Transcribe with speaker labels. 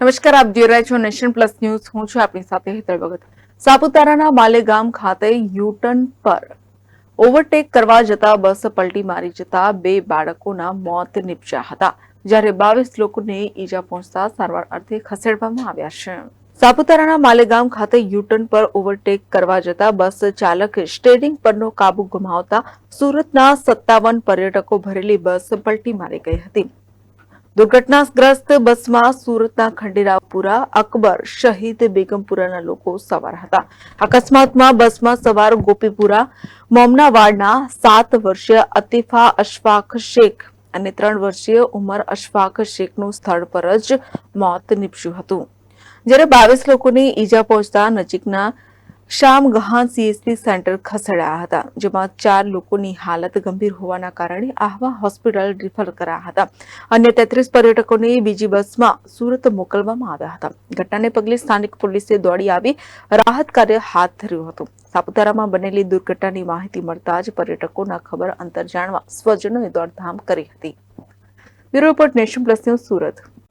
Speaker 1: નમસ્કાર, આપ જોઈ રહ્યા છો નેશન પ્લસ ન્યૂઝ. હું છું આપની સાથે હેતલ ભગત. સાપુતારાના માલેગામ ખાતે યુટર્ન પર ઓવરટેક કરવા જતા બસ પલટી મારી જતા બે બાળકોના મોત નિપજ્યા હતા, જ્યારે બાવીસ લોકોને ઈજા પહોંચતા સારવાર અર્થે ખસેડવામાં આવ્યા છે. સાપુતારાના માલેગામ ખાતે યુટર્ન પર ઓવરટેક કરવા જતા બસ ચાલકે સ્ટેરિંગ પરનો કાબુ ગુમાવતા સુરતના સત્તાવન પર્યટકો ભરેલી બસ પલટી મારી ગઈ હતી. દુર્ઘટનાગ્રસ્ત બસમાં સુરતના ખંડેરાવપુરા, અકબર, શહીદ બેગમપુરાના લોકો સવાર હતા. અકસ્માતમાં બસમાં સવાર ગોપીપુરા, મોમનાવાડના સાત વર્ષીય અતિફા અશફાક શેખ અને ત્રણ વર્ષીય ઉમર અશફાક શેખનું સ્થળ પર જ મોત નીપજ્યું હતું. જ્યારે બાવીસ લોકોને ઈજા પહોંચતા નજીકના શામગહાન સીએસસી સેન્ટર ખસેડાયા હતા, જેમાં ચાર લોકોની હાલત ગંભીર હોવાના કારણે આહવા હોસ્પિટલ રિફર કરાયા હતા અન્ય તેત્રીસ પર્યટકોને બીજી બસમાં સુરત મોકલવામાં આવ્યા હતા. ઘટનાને પગલે સ્થાનિક પોલીસે દોડી આવી, રાહત કાર્ય હાથ ધર્યું હતું. સાપુતારામાં બનેલી દુર્ઘટનાની માહિતી મળતા જ પર્યટકોના ખબર અંતર જાણવા સ્વજનોએ દોડધામ કરી હતી. Bureau nation plus news Surat.